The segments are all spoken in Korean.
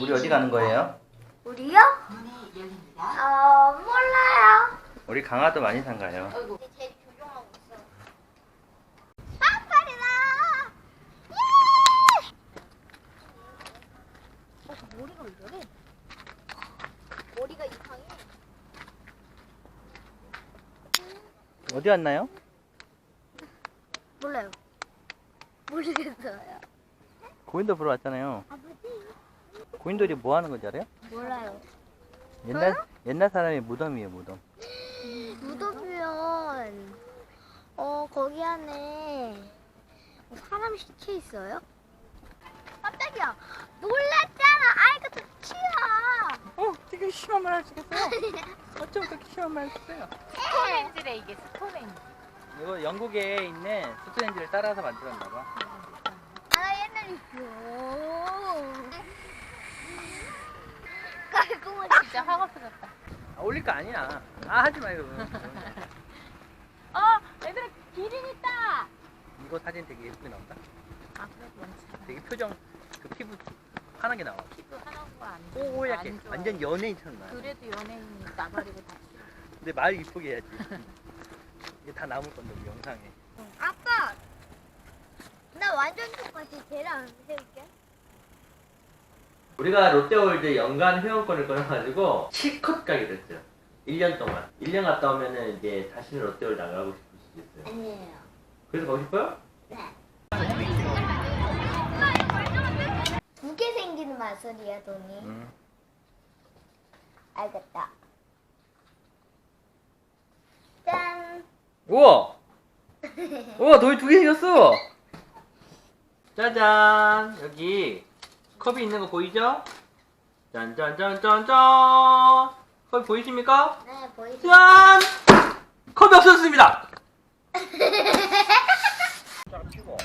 우리 어디 가는 거예요? 우리요? 어, 몰라요. 우리 강화도 많이 산 가요. 제 조종하고 있어. 빵파리다! 예! 어, 머리가 왜 저래? 머리가 이상해. 어디 왔나요? 몰라요. 모르겠어요. 고인돌 보러 왔잖아요. 아버지? 고인돌이 뭐 하는 건지 알아요? 몰라요. 옛날 옛날 사람의 무덤이에요, 무덤. 무덤이면 어 거기 안에 사람 시체 있어요? 깜짝이야 놀랐잖아 아이고 치야 어, 되게 심한 말 하시겠어요? 어쩜 그렇게 심한 말 했어요? 스톤헨지래 이게 스톤헨지. 이거 영국에 있는 스톤헨지를 따라서 만들었나 봐. 아 옛날에 있어 진짜 확 없어졌다. 아, 올릴 거 아니야. 아, 하지 마요. 어, 얘들아 기린 있다. 이거 사진 되게 예쁘게 나온다. 아 그래 원치. 되게 표정, 그 피부 환하게 나와. 피부 하나가 안 좋아. 뽀얗게 안 좋아. 완전 연예인처럼 나와. 그래도 연예인이 나발이고 다 싫어. 근데 말 이쁘게 해야지. 이게 다 남을 건데 우리 영상에. 아빠 나 완전 똑같이 쟤랑 해볼게 우리가 롯데월드 연간 회원권을 끊어가지고 실컷 가게 됐죠. 1년 동안. 1년 갔다 오면은 이제 다시는 롯데월드 안 가고 싶을 수도 있어요. 아니에요 그래서 가고 싶어요? 두개 생기는 마술이야 돈이 응. 알겠다 짠 우와! 우와, 너희 두개 생겼어! 짜잔! 여기 컵이 있는 거 보이죠? 짠짠짠짠짠! 컵 보이십니까? 네, 보이죠? 짠! 컵이 없어졌습니다! 쫙 피고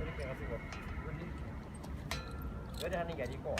이렇게 가지고 요리 하는 게 아니고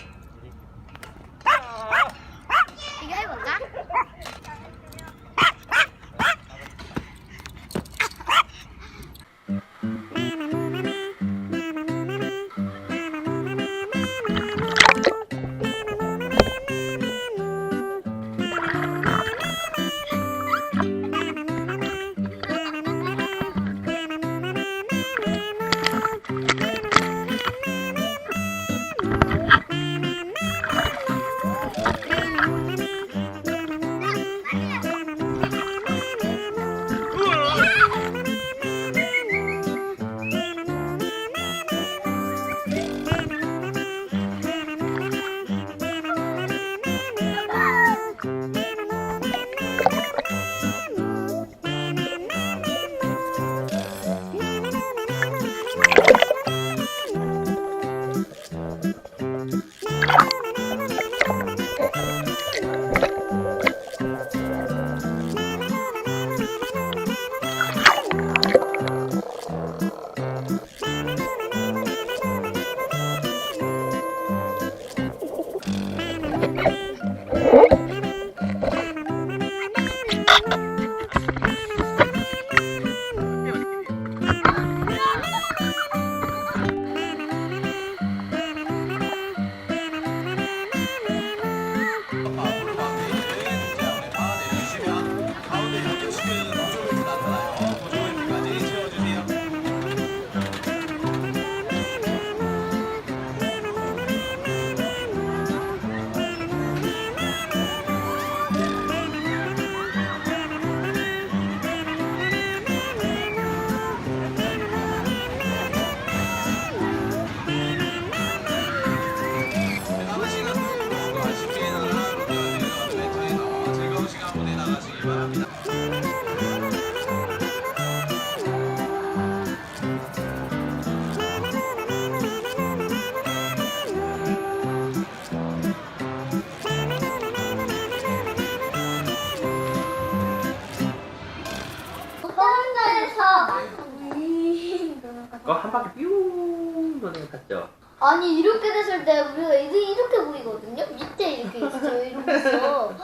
그거 한 바퀴 뿅 도는 거 탔죠? 아니 이렇게 됐을 때 우리가 이렇게, 이렇게 보이거든요. 밑에 이렇게 있어 이렇게 있어.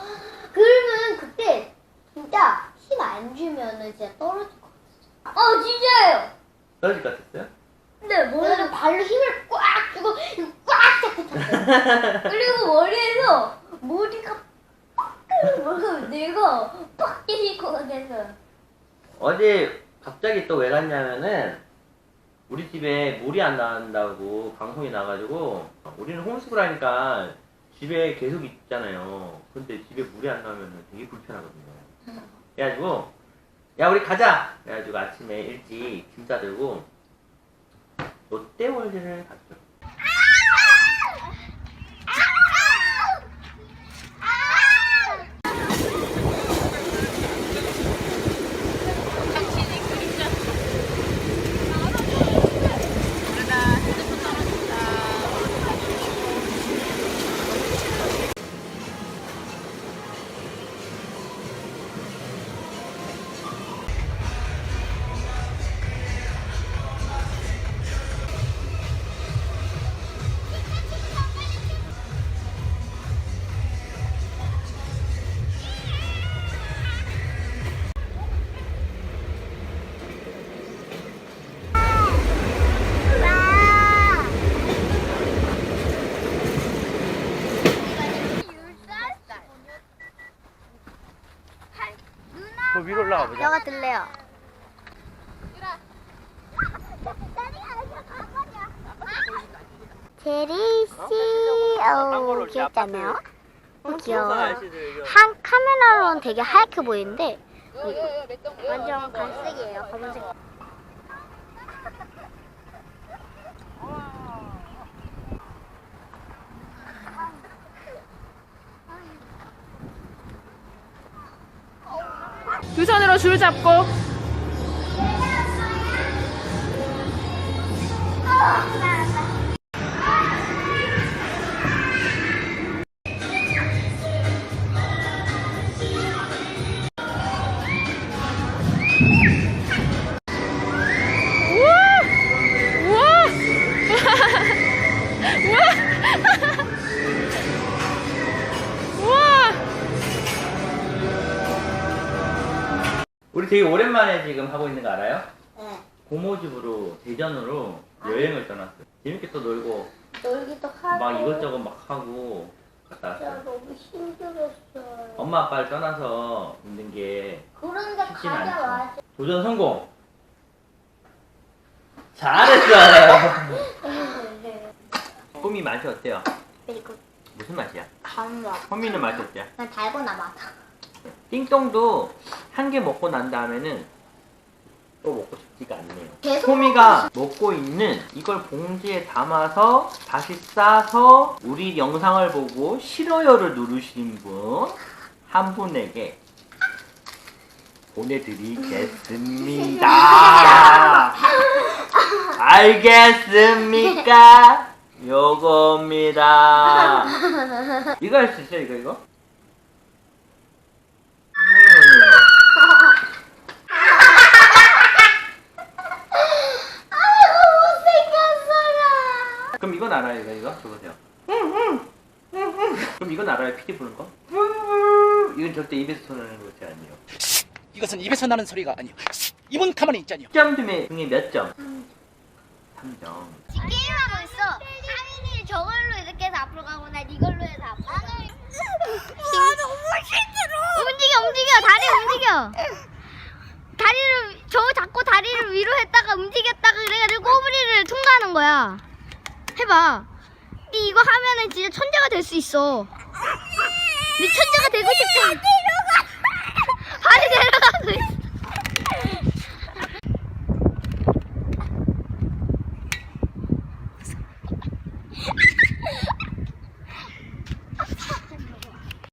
그러면 그때 진짜 힘 안 주면은 진짜 떨어질 것 같아. 어 진짜예요. 떨어질 것 같았어요? 근데 뭐냐면 발로 힘을 꽉 주고 꽉 잡고 탔어요. 그리고 머리에서 머리가 빡 내가 빡 깨질 것 같아서. 어제 갑자기 또 왜 갔냐면은 우리 집에 물이 안 나온다고 방송이 나가지고 우리는 홈스쿨 하니까 집에 계속 있잖아요. 근데 집에 물이 안 나오면 되게 불편하거든요. 그래가지고 야 우리 가자. 그래가지고 아침에 일찍 짐 싸들고 롯데월드를 갔죠. 너가 들래요. 제리 씨, 어우 귀엽지 않나요? 귀여워. 한 카메라로는 되게 하얗게 보이는데 완전 갈색이에요, 검은색. 두 손으로 줄 잡고 되게 오랜만에 지금 하고 있는 거 알아요? 네. 고모 집으로 대전으로 여행을 떠났어요. 재밌게 또 놀고 놀기도 하고. 막 이것저것 막 하고 갔다 진짜 왔어요. 너무 힘들었어요. 엄마 아빠를 떠나서 있는 게 그런데 쉽진 가자 않죠. 도전 성공. 잘했어요. 호미 맛이 어때요? 그리고 무슨 맛이야? 감자. 호미는 맛이 어때요? 난 달고나 맛아. 띵동도 한 개 먹고 난 다음에는 또 먹고 싶지가 않네요. 호미가 먹고 있는 이걸 봉지에 담아서 다시 싸서 우리 영상을 보고 싫어요를 누르신 분 한 분에게 보내드리겠습니다. 알겠습니까? 요겁니다. 이거 할 수 있어요, 이거, 이거? 음. 아이고 못생겼어라. 그럼 이건 알아요, 이거, 이거? 줘보세요. 그럼 이건 알아요, 피디 부는 거? 이건 절대 입에서 나는 것이 아니에요. 이것은 입에서 나는 소리가 아니요. 입은 가만히 있잖요. 10점 중에, 중에 몇 점? 3점. 지금 게임하고 있어. 상인이 저걸로 이렇게 해서 앞으로 가고 난 이걸로 해서 앞으로 가고. 아 너무 힘들어. 움직여 움직여 다리 움직여. 다리를 저 잡고 다리를 위로 했다가 움직였다가 그래가지고 꼬부리를 통과하는 거야. 해봐. 네 이거 하면은 진짜 천재가 될 수 있어. 네 천재가 되고 싶다. 발이 내려가고 있어.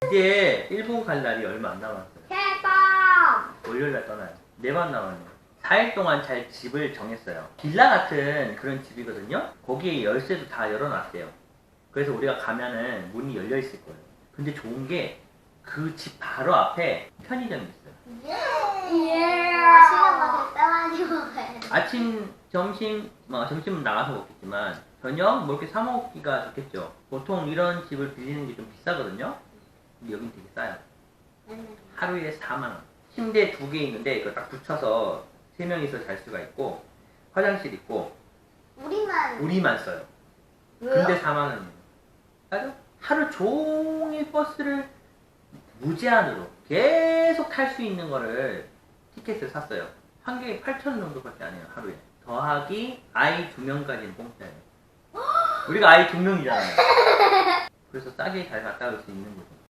이제 일본 갈 날이 얼마 안 남았어요. 대박. 월요일 날 떠나요. 네번 남았네요. 4일 동안 잘 집을 정했어요. 빌라 같은 그런 집이거든요. 거기에 열쇠도 다 열어놨대요. 그래서 우리가 가면은 문이 열려 있을 거예요. 근데 좋은 게 그 집 바로 앞에 편의점이 있어요. 예. 아침, 점심, 뭐 점심은 나가서 먹겠지만 저녁 뭐 이렇게 사 먹기가 좋겠죠. 보통 이런 집을 빌리는 게 좀 비싸거든요. 근데 여긴 되게 싸요. 하루에 4만 원. 침대 두 개 있는데 이거 딱 붙여서 세 명이서 잘 수가 있고 화장실 있고 우리만 우리만 써요. 왜요? 근데 4만 원이에요. 싸죠? 하루 종일 버스를 무제한으로 계속 탈 수 있는 거를 티켓을 샀어요. 한 개에 8천 원 정도밖에 안 해요, 하루에. 더하기 아이 두 명까지는 공짜예요. 우리가 아이 두 명이잖아요. 그래서 싸게 잘 갔다 올 수 있는 거죠.